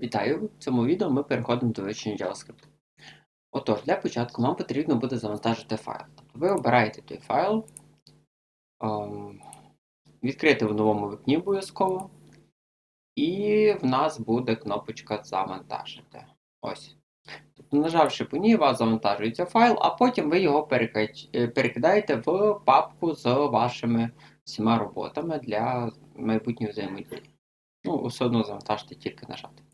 Вітаю! В цьому відео ми переходимо до вивчення JavaScript. Отож, для початку вам потрібно буде завантажити файл. Тобто ви обираєте той файл, ем, відкрити в новому вікні обов'язково, і в нас буде кнопочка Завантажити. Ось. Тобто, нажавши по ній, у вас завантажується файл, а потім ви його е, перекидаєте в папку з вашими всіма роботами для майбутньої взаємодії. Ну, все одно завантажити тільки нажати.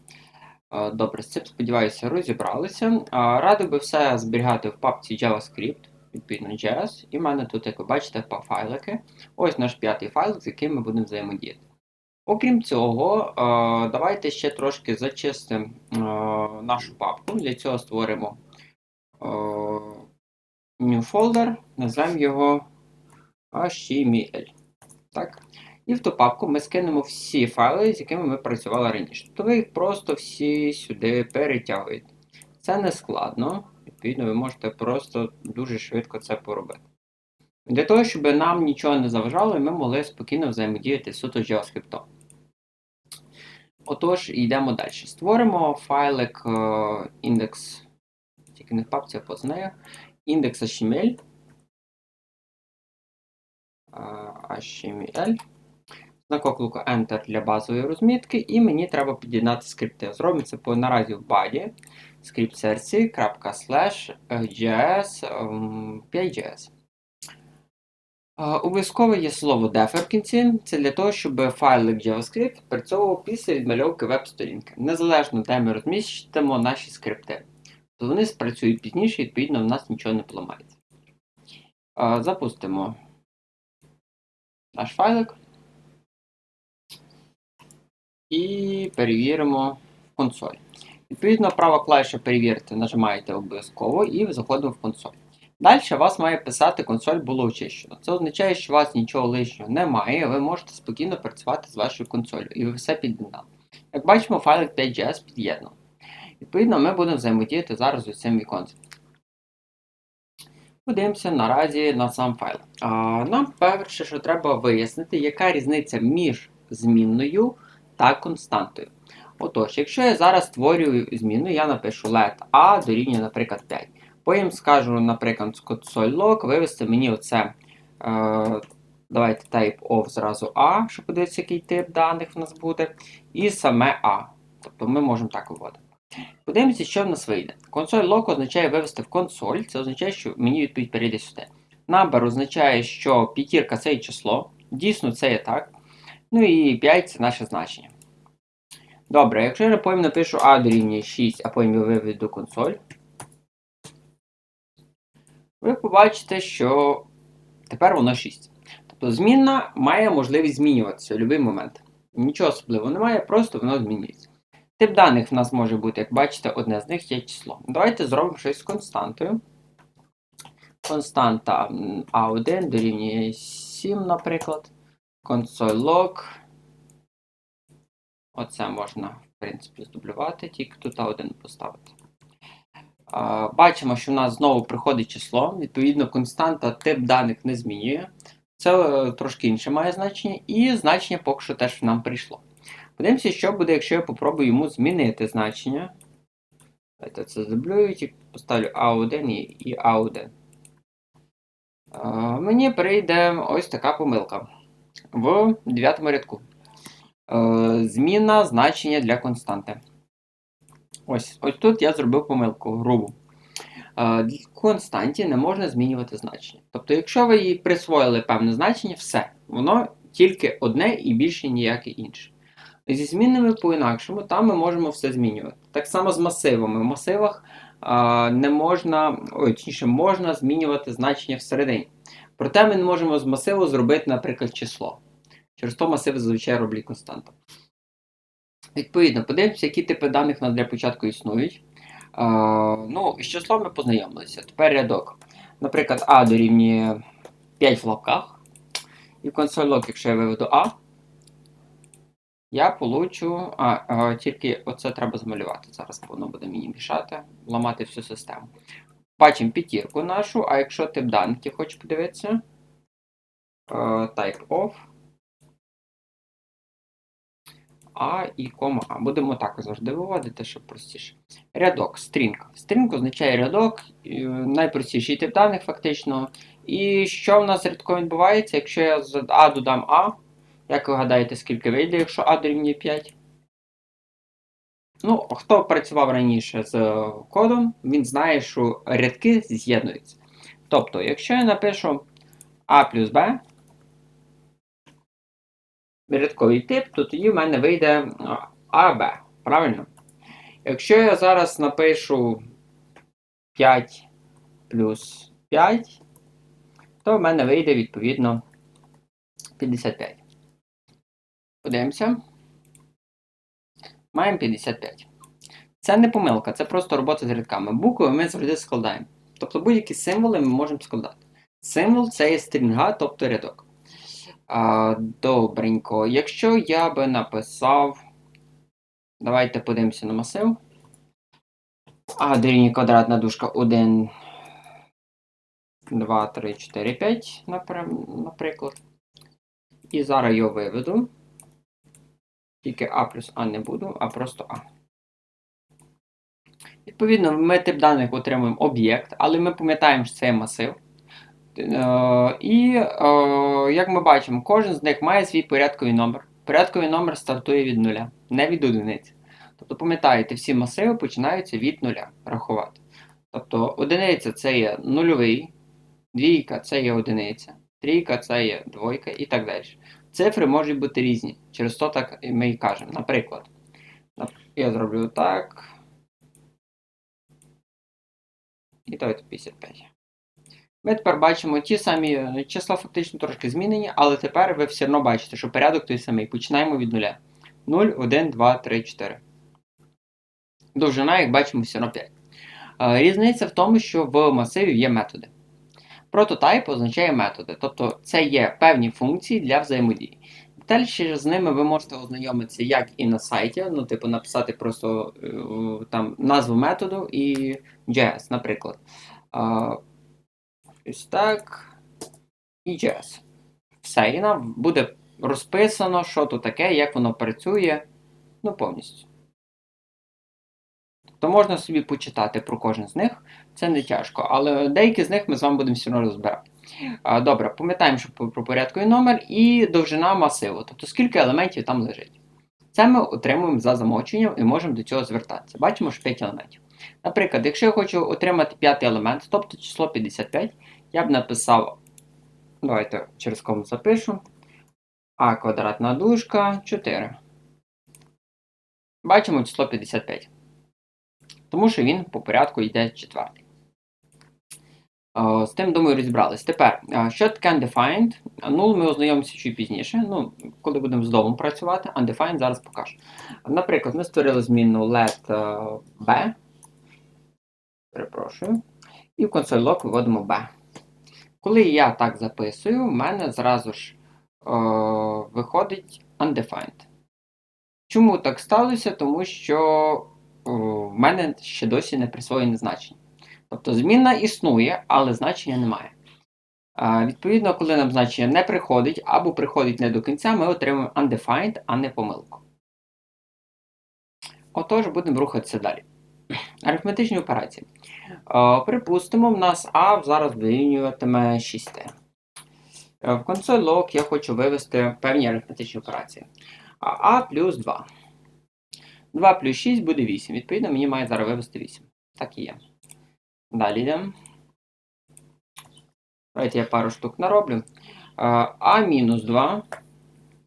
Добре, з цим сподіваюся, розібралися. Радив би все зберігати в папці JavaScript, відповідно JS. І в мене тут, як ви бачите, файлики. Ось наш п'ятий файл, з яким ми будемо взаємодіяти. Окрім цього, давайте ще трошки зачистимо нашу папку. Для цього створимо new folder, назвемо його HTML. Так? І в ту папку ми скинемо всі файли, з якими ми працювали раніше. Тобто ви їх просто всі сюди перетягуєте. Це не складно, відповідно, ви можете просто дуже швидко це поробити. Для того, щоб нам нічого не заважало, ми могли спокійно взаємодіяти суто з JavaScript. Отож, йдемо далі. Створимо файлик е, індекс, тільки не в папці, а поза нею, index.html. е, HTML. Знак оклику Enter для базової розмітки, і мені треба під'єднати скрипти. Зробимо це по наразі в баді скрипт серці .slash js 5js. Обов'язково є слово def в кінці. Це для того, щоб файлик JavaScript працьовував після відмальовки веб-сторінки. Незалежно, де ми розмістимо наші скрипти. То вони спрацюють пізніше, і відповідно в нас нічого не поламається. Е, Запустимо наш файлик. І перевіримо консоль. Відповідно, права клавіша перевірити нажимаєте обов'язково і заходимо в консоль. Далі вас має писати консоль було очищено. Це означає, що у вас нічого лишнього немає, ви можете спокійно працювати з вашою консолью, і ви все під'єднали. Як бачимо, файлик 5.js під'єднано. Відповідно, ми будемо взаємодіяти зараз з цим віконцем. Подивимося наразі на сам файл. А, Нам перше, що треба вияснити, яка різниця між змінною та константою. Отож, якщо я зараз створюю зміну, я напишу let a дорівнює, наприклад, 5. Потім скажу, наприклад, з console вивести мені оце. Е, давайте type of зразу A, щоб подивитися, який тип даних в нас буде. І саме A. Тобто ми можемо так виводити. Подивимося, що в нас вийде. Console log означає вивести в консоль, це означає, що мені відповідь перейде сюди. Number означає, що п'ятірка це є число. Дійсно, це є так. Ну і 5 це наше значення. Добре, якщо я потім напишу А дорівнює 6, а потім я виведу консоль, ви побачите, що тепер воно 6. Тобто змінна має можливість змінюватися в будь-який момент. Нічого особливого немає, просто воно змінюється. Тип даних в нас може бути, як бачите, одне з них є число. Давайте зробимо щось з константою. Константа A1 дорівнює 7, наприклад. Console log. Оце можна, в принципі, здублювати, тільки тут А1 поставити. Бачимо, що в нас знову приходить число. Відповідно, константа тип даних не змінює. Це е, трошки інше має значення, і значення поки що теж нам прийшло. Подивимося, що буде, якщо я попробую йому змінити значення. Давайте це здублюю, поставлю А1 і, і А1. Мені прийде ось така помилка в 9 рядку. Е, Зміна значення для константи. Ось ось тут я зробив помилку грубу. Е, константі не можна змінювати значення. Тобто, якщо ви їй присвоїли певне значення, все, воно тільки одне і більше ніяке інше. Зі змінними по-інакшому, там ми можемо все змінювати. Так само з масивами. В масивах е, не можна, ой, точніше, можна змінювати значення всередині. Проте ми не можемо з масиву зробити, наприклад, число. Через то масиви зазвичай роблять константа. Відповідно, подивимося, які типи даних нам для початку існують. Е, ну, з числом ми познайомилися. Тепер рядок. Наприклад, А дорівнює 5 в лапках. І в console log, якщо я виведу А, я получу. А, е, тільки оце треба змалювати. Зараз воно буде мені мішати, ламати всю систему. Бачимо п'ятірку нашу, а якщо тип даних я хочу подивитися. Е, type of. А і кома А. Будемо так завжди виводити, щоб простіше. Рядок, стрінг. Стрінг означає рядок, е, найпростіший тип даних фактично. І що в нас рядко відбувається, якщо я з А додам А, як ви гадаєте, скільки вийде, якщо А дорівнює 5? Ну, хто працював раніше з кодом, він знає, що рядки з'єднуються. Тобто, якщо я напишу А плюс Б, рядковий тип, то тоді в мене вийде АБ. Правильно? Якщо я зараз напишу 5 плюс 5, то в мене вийде відповідно 55. Подивимося. Маємо 55. Це не помилка, це просто робота з рядками. Букви ми завжди складаємо. Тобто будь-які символи ми можемо складати. Символ це є стрінга, тобто рядок. Добренько. Якщо я би написав. Давайте подивимося на масив. А, дорівнює квадратна дужка 1, 2, 3, 4, 5, наприклад. І зараз його виведу. Тільки А плюс А не буду, а просто А. Відповідно, ми тип даних отримуємо об'єкт, але ми пам'ятаємо, що це є масив. Е, і, е, як ми бачимо, кожен з них має свій порядковий номер. Порядковий номер стартує від нуля, не від одиниці. Тобто, пам'ятаєте, всі масиви починаються від нуля рахувати. Тобто, одиниця це є нульовий, двійка це є одиниця, трійка це є двойка і так далі. Цифри можуть бути різні. Через то так ми і кажемо. Наприклад, я зроблю так. І давайте 55. Ми тепер бачимо ті самі числа фактично трошки змінені, але тепер ви все одно бачите, що порядок той самий. Починаємо від нуля. 0, 1, 2, 3, 4. Довжина, як бачимо, все одно 5. Різниця в тому, що в масиві є методи. Прототайп означає методи, тобто це є певні функції для взаємодії. Далі з ними ви можете ознайомитися як і на сайті, ну, типу, написати просто е, там назву методу і JS, наприклад. Ось так. І JS. Все, і нам буде розписано, що то таке, як воно працює. Ну, повністю. То можна собі почитати про кожен з них, це не тяжко, але деякі з них ми з вами будемо все одно розбирати. Добре, пам'ятаємо, що про порядковий номер і довжина масиву, тобто скільки елементів там лежить. Це ми отримуємо за замовченням і можемо до цього звертатися. Бачимо, що 5 елементів. Наприклад, якщо я хочу отримати п'ятий елемент, тобто число 55, я б написав, давайте через кому запишу, а квадратна дужка 4. Бачимо число 55 тому що він по порядку йде четвертий. З тим, думаю, розібрались. Тепер, що таке undefined? Null ми ознайомимося чуть пізніше, ну, коли будемо з домом працювати, undefined зараз покажу. Наприклад, ми створили змінну let b. Перепрошую. І в консоль log виводимо b. Коли я так записую, в мене зразу ж о, виходить undefined. Чому так сталося? Тому що в мене ще досі не присвоєне значення. Тобто змінна існує, але значення немає. Відповідно, коли нам значення не приходить або приходить не до кінця, ми отримуємо undefined, а не помилку. Отож, будемо рухатися далі. Арифметичні операції. Припустимо, в нас А зараз дорівнюватиме 6Т. В консоль log я хочу вивести певні арифметичні операції. А плюс 2. 2 плюс 6 буде 8. Відповідно, мені має зараз вивести 8. Так і є. Далі йдемо. Давайте я пару штук нароблю. А мінус 2.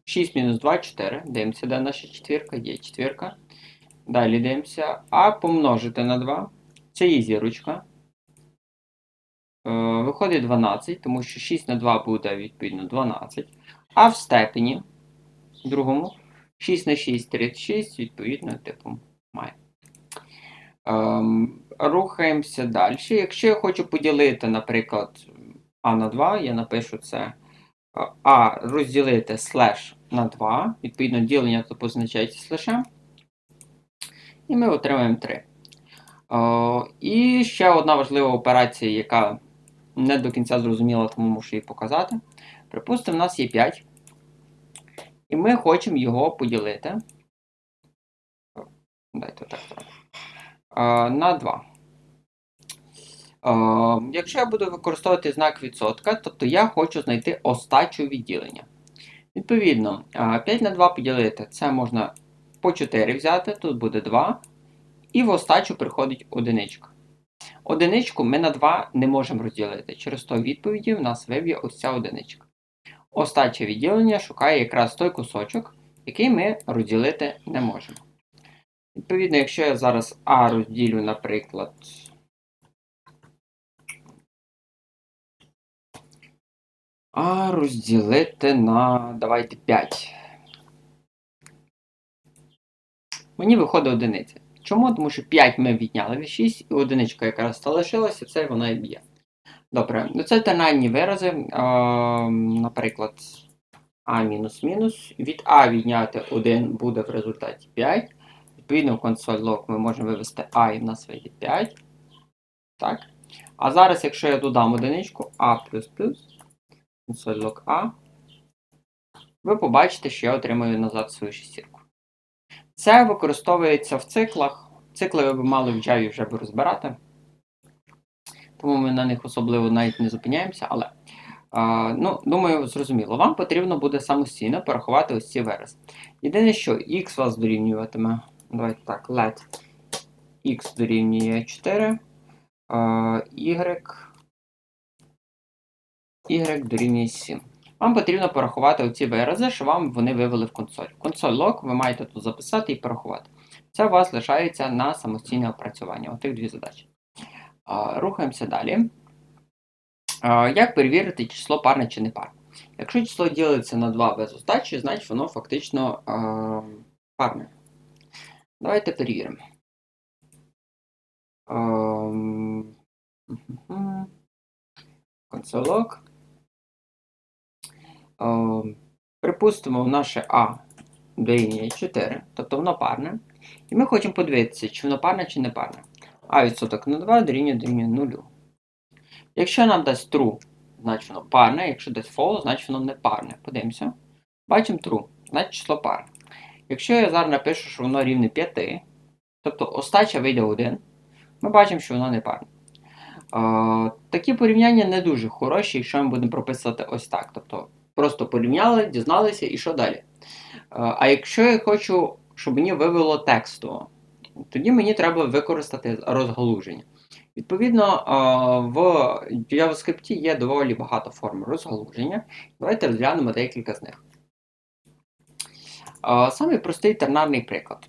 6 мінус 2 4. Дивимося, де наша четвірка. Є четвірка. Далі дивимося. А помножити на 2. Це є зірочка. Е, виходить 12, тому що 6 на 2 буде, відповідно, 12. А в степені другому 6 на 6 36, відповідно, типу має. Ем, Рухаємося далі. Якщо я хочу поділити, наприклад, А на 2, я напишу це е, А розділити слеш на 2, відповідно, ділення то позначається слешем. І ми отримаємо 3. О, і ще одна важлива операція, яка не до кінця зрозуміла, тому мушу її показати. Припустимо, в нас є 5. І ми хочемо його поділити Дайте так. Е, на 2. Е, якщо я буду використовувати знак відсотка, тобто я хочу знайти остачу відділення. Відповідно, е, 5 на 2 поділити, це можна по 4 взяти, тут буде 2. І в остачу приходить одиничка. Одиничку ми на 2 не можемо розділити. Через то відповіді в нас виб'є ось ця одиничка. Остаче відділення шукає якраз той кусочок, який ми розділити не можемо. Відповідно, якщо я зараз А розділю, наприклад. А розділити на давайте 5. Мені виходить одиниця. Чому? Тому що 5 ми відняли від 6, і одиничка якраз залишилася, це вона і б'є. Добре, ну це тернальні вирази. Е, наприклад, А мінус мінус. Від А відняти 1 буде в результаті 5. Відповідно, в консоль лог ми можемо вивести А і в нас вийде 5. Так. А зараз, якщо я додам одиничку А консоль лог А, ви побачите, що я отримую назад свою шестірку. Це використовується в циклах. Цикли ви б мали в Java вже б розбирати. Тому ми на них особливо навіть не зупиняємося. Але, а, ну, думаю, зрозуміло, вам потрібно буде самостійно порахувати ось ці вирази. Єдине, що x вас дорівнюватиме. Давайте так, let x дорівнює 4, а, y, y дорівнює 7. Вам потрібно порахувати оці вирази, що вам вони вивели в консоль. Консоль лог ви маєте тут записати і порахувати. Це у вас лишається на самостійне опрацювання. Отих дві задачі. Рухаємося далі. Як перевірити число парне чи не парне? Якщо число ділиться на 2 без остачі, значить воно фактично парне. Давайте перевіримо. Консолог. Припустимо, наше А дорівнює 4, тобто воно парне. І ми хочемо подивитися, чи воно парне, чи не парне. А відсоток на 2 дорівнює дорівнює 0. Якщо нам дасть true, значить воно парне, якщо дасть false, значить воно не парне. Подивимося. Бачимо true, значить число парне. Якщо я зараз напишу, що воно рівне 5, тобто остача вийде 1, ми бачимо, що воно не парне. Е, такі порівняння не дуже хороші, якщо ми будемо прописувати ось так. Тобто просто порівняли, дізналися і що далі. Е, а якщо я хочу, щоб мені вивело текстово, тоді мені треба використати розгалуження. Відповідно, е, в JavaScript є доволі багато форм розгалуження. Давайте розглянемо декілька з них. Е, самий простий тернарний приклад.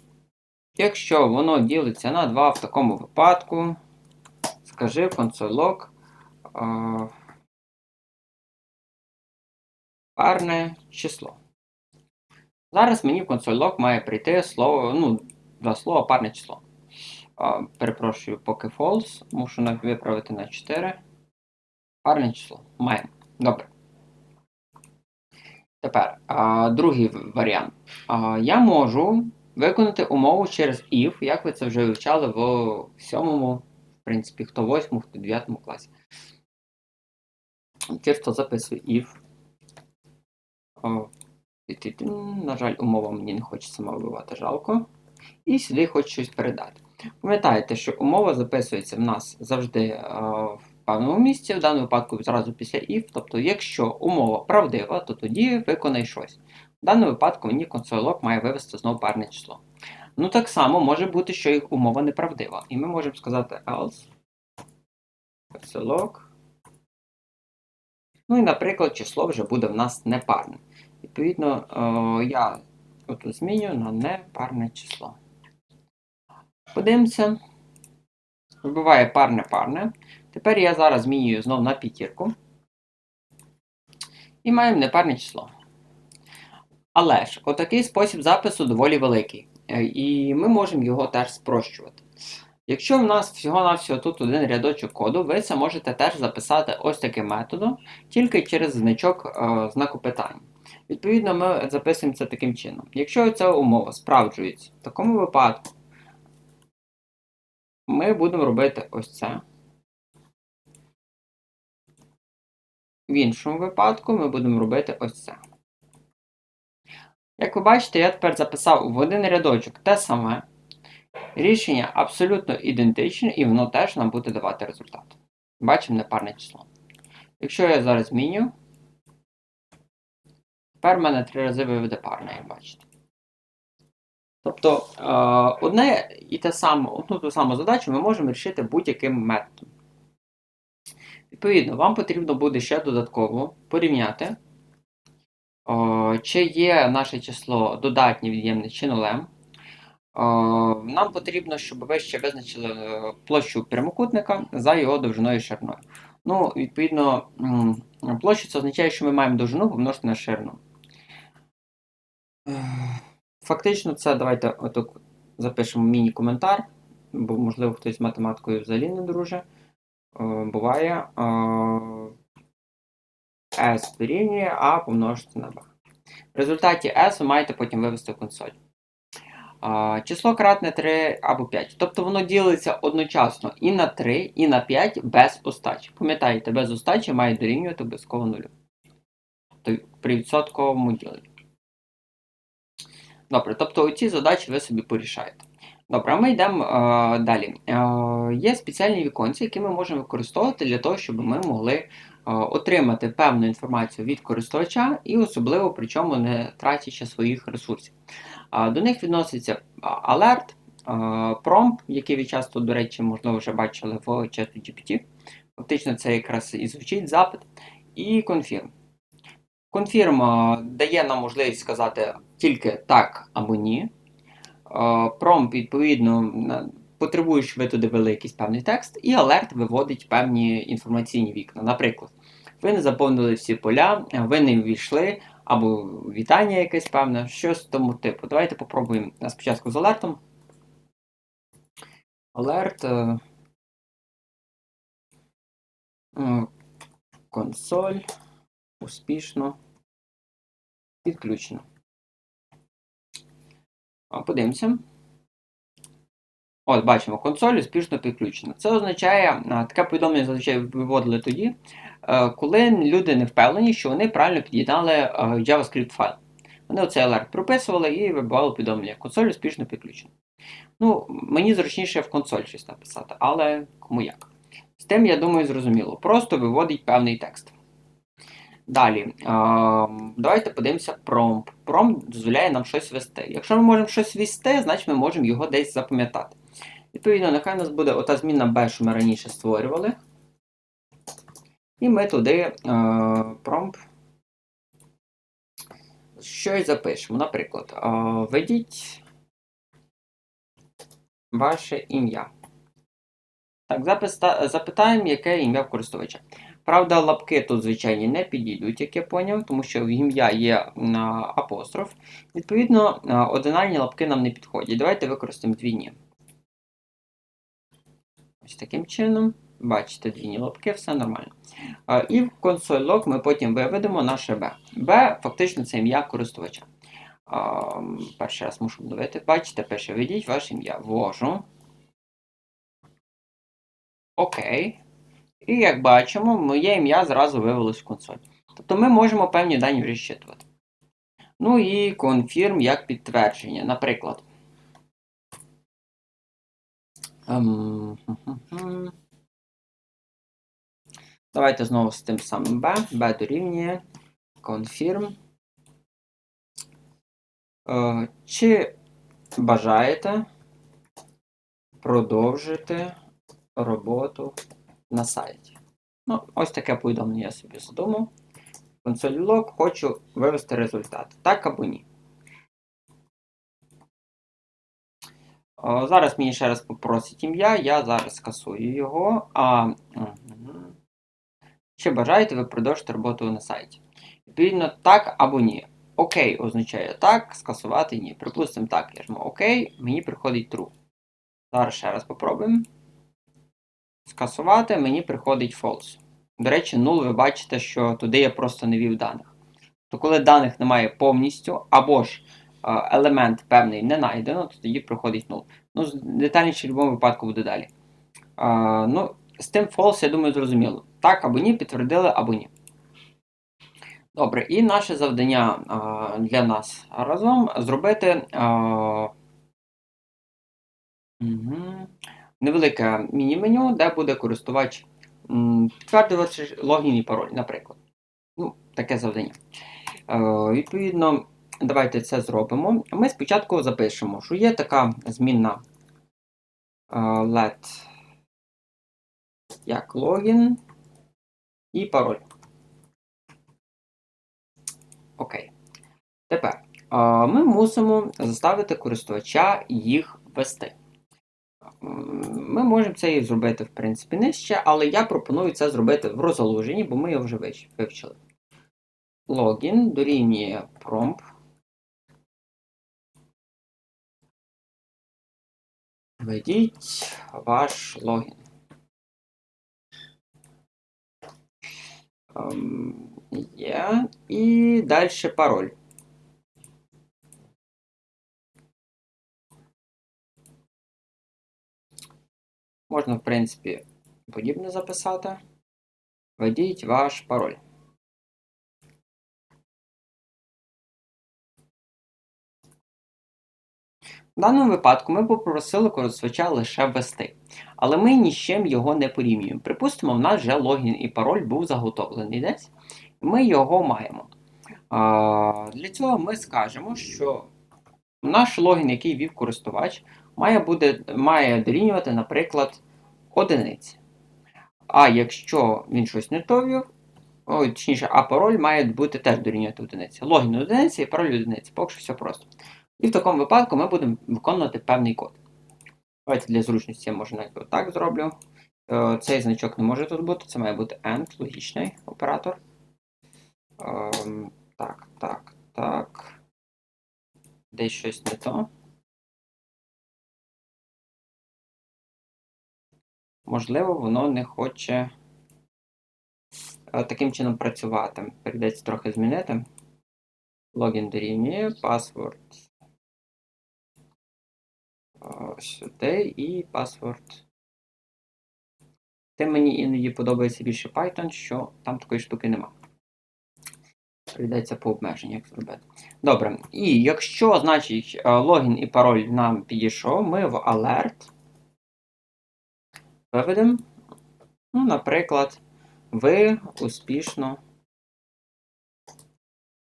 Якщо воно ділиться на 2 в такому випадку, скажи консолог парне число. Зараз мені в консоль має прийти слово, ну, два слова парне число. Перепрошую, поки false, мушу виправити на 4. Парне число. Маємо. Добре. Тепер а, другий варіант. А, Я можу виконати умову через if, як ви це вже вивчали в 7, в принципі, хто в 8, хто в 9 класі. Чисто записую if. О, на жаль, умова мені не хоче сама жалко. І сюди хочу щось передати. Пам'ятаєте, що умова записується в нас завжди в певному місці, в даному випадку зразу після if. Тобто, якщо умова правдива, то тоді виконай щось. В даному випадку мені консолог має вивести знову парне число. Ну, так само може бути, що їх умова неправдива. І ми можемо сказати else. Консолог. Ну і, наприклад, число вже буде в нас непарне. Відповідно, я тут змінюю на непарне число. Подивимося. Вибиває парне-парне. Тепер я зараз змінюю знову на п'ятірку. І маємо непарне число. Але ж, отакий спосіб запису доволі великий. Е, і ми можемо його теж спрощувати. Якщо в нас всього-навсього тут один рядочок коду, ви це можете теж записати ось таким методом, тільки через значок е, знаку питання. Відповідно, ми записуємо це таким чином. Якщо ця умова справджується, в такому випадку ми будемо робити ось це. В іншому випадку ми будемо робити ось це. Як ви бачите, я тепер записав в один рядочок те саме. Рішення абсолютно ідентичне, і воно теж нам буде давати результат. Бачимо непарне число. Якщо я зараз зміню, тепер в мене три рази виведе парне, як бачите. Тобто е, одне і те саме, одну ту саму задачу ми можемо вирішити будь-яким методом. Відповідно, вам потрібно буде ще додатково порівняти, чи є наше число додатнє від'ємне чи нулем. Нам потрібно, щоб ви ще визначили е, площу прямокутника за його довжиною шириною. Ну, відповідно, м, площа це означає, що ми маємо довжину помножити на ширину. Е, Фактично, це давайте отак запишемо міні-коментар, бо, можливо, хтось з математикою взагалі не друже. Е, Буває S дорівнює А помножити на B. В результаті S ви маєте потім вивести в консоль. Число кратне 3 або 5. Тобто воно ділиться одночасно і на 3, і на 5 без остачі. Пам'ятаєте, без остачі має дорівнювати обов'язково нулю. Тобто при відсотковому діленні. Добре, тобто оці задачі ви собі порішаєте. Добре, а ми йдемо е, далі. Е, є спеціальні віконці, які ми можемо використовувати для того, щоб ми могли е, отримати певну інформацію від користувача і особливо причому не тратячи своїх ресурсів. До них відноситься е, prompt, який ви часто, до речі, можливо, вже бачили в ChatGPT. Фактично, це якраз і звучить запит, і. Confirm е, дає нам можливість сказати тільки так або ні. Промп, відповідно, потребує, щоб ви туди ввели якийсь певний текст, і алерт виводить певні інформаційні вікна. Наприклад, ви не заповнили всі поля, ви не ввійшли, або вітання якесь певне, щось тому типу. Давайте попробуємо спочатку з алертом. Алерт. е, е, Консоль. Успішно. Підключено. Подивимося. От, бачимо, консоль успішно підключена. Це означає, таке повідомлення зазвичай виводили тоді, е, коли люди не впевнені, що вони правильно під'єднали е, JavaScript файл. Вони оцей алерт прописували і вибивали повідомлення. Консоль успішно підключена. Ну, мені зручніше в консоль щось написати, але кому як. З тим, я думаю, зрозуміло. Просто виводить певний текст. Далі, е, давайте подивимося prompt. Prompt дозволяє нам щось вести. Якщо ми можемо щось ввести, значить ми можемо його десь запам'ятати. Відповідно, нехай у нас буде ота змінна B, що ми раніше створювали. І ми туди е, prompt щось запишемо. Наприклад, е, введіть ваше ім'я. Так, запитаємо, яке ім'я в користувача. Правда, лапки тут, звичайні, не підійдуть, як я поняв, тому що в ім'я є апостроф. Відповідно, е, одинальні лапки нам не підходять. Давайте використаємо двійні. Ось таким чином. Бачите, двійні лапки, все нормально. І в консоль лог ми потім виведемо наше B. B фактично це ім'я користувача. Перший раз мушу обновити. Бачите, пише, введіть ваше ім'я. Ввожу. Окей. І як бачимо, моє ім'я зразу вивелось в консоль. Тобто ми можемо певні дані розчитувати. Ну і confirm як підтвердження. Наприклад. Давайте знову з тим самим B. B дорівнює confirm. Е, Чи бажаєте продовжити роботу на сайті? Ну, ось таке повідомлення я собі задумав. Консоль лог хочу вивести результат. Так або ні. Зараз мені ще раз попросить ім'я, я зараз скасую його. А. Чи бажаєте ви продовжити роботу на сайті? Відповідно, так або ні. Окей означає так, скасувати ні. Припустимо так, я жму ОК, мені приходить true. Зараз ще раз попробуємо. Скасувати мені приходить false. До речі, null ви бачите, що туди я просто не вів даних. То коли даних немає повністю, або ж е, елемент певний не знайдено, то тоді приходить null. Ну, детальніше в будь-якому випадку буде далі. Е, ну, з тим false, я думаю, зрозуміло. Так або ні, підтвердили або ні. Добре, і наше завдання е, для нас разом зробити е, Угу. Невелике міні-меню, де буде користувач підтверджувати логін і пароль, наприклад. Ну, таке завдання. Е, відповідно, давайте це зробимо. Ми спочатку запишемо, що є така змінна е, let як логін і пароль. Окей. Тепер е, ми мусимо заставити користувача їх ввести. Ми можемо це і зробити, в принципі, нижче, але я пропоную це зробити в розгалуженні, бо ми його вже вивчили. Логін дорівнює prompt. Введіть ваш логін. Ем, Є. І далі пароль. Можна, в принципі, подібне записати. Введіть ваш пароль. В даному випадку ми попросили користувача лише ввести, але ми ні з чим його не порівнюємо. Припустимо, в нас вже логін і пароль був заготовлений десь, ми його маємо. А, Для цього ми скажемо, що наш логін, який ввів користувач, має, буде, має дорівнювати, наприклад, одиниці. А якщо він щось не то ввів, ой, точніше, а пароль має бути теж дорівнювати одиниці. Логін одиниці і пароль одиниці. Поки що все просто. І в такому випадку ми будемо виконувати певний код. Давайте для зручності я може навіть отак зроблю. Е, Цей значок не може тут бути, це має бути AND, логічний оператор. Ем, Так, так, так. Десь щось не то. Можливо, воно не хоче е, таким чином працювати. Прийдеться трохи змінити. Логін дорівнює, паспорт сюди і паспорт. Тим мені іноді подобається більше Python, що там такої штуки нема. Прийдеться по обмеженнях зробити. Добре. І якщо, значить, е, логін і пароль нам підійшов, ми в alert виведемо. Ну, наприклад, ви успішно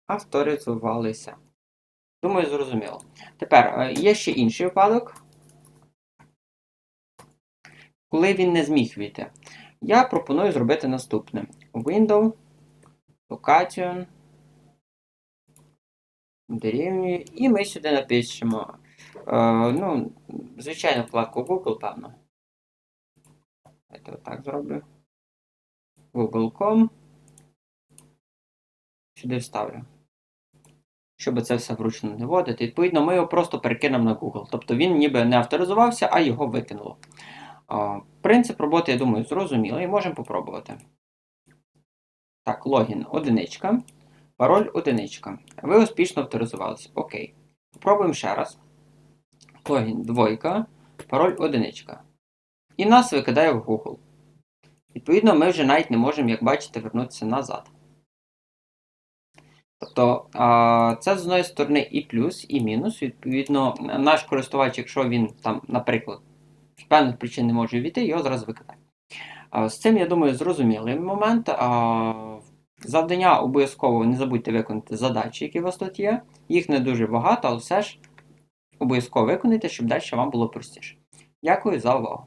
авторизувалися. Думаю, зрозуміло. Тепер е, є ще інший випадок, коли він не зміг війти. Я пропоную зробити наступне: Window, Location, дорівнює, і ми сюди напишемо, е, ну, звичайно, вкладку Google, певно. Давайте отак зроблю. Google.com. Сюди вставлю. Щоб це все вручну не вводити. Відповідно, ми його просто перекинемо на Google. Тобто він ніби не авторизувався, а його викинуло. Принцип роботи, я думаю, зрозумілий. Можемо попробувати. Так, логін одиничка. Пароль одиничка. Ви успішно авторизувалися. Окей. Попробуємо ще раз. Логін двойка. Пароль одиничка. І нас викидає в Google. Відповідно, ми вже навіть не можемо, як бачите, вернутися назад. Тобто, це з одної сторони і плюс, і мінус. Відповідно, наш користувач, якщо він там, наприклад, певних причин не може війти, його зразу викидає. З цим, я думаю, зрозумілий момент. Завдання обов'язково не забудьте виконати задачі, які у вас тут є. Їх не дуже багато, але все ж обов'язково виконайте, щоб далі вам було простіше. Дякую за увагу.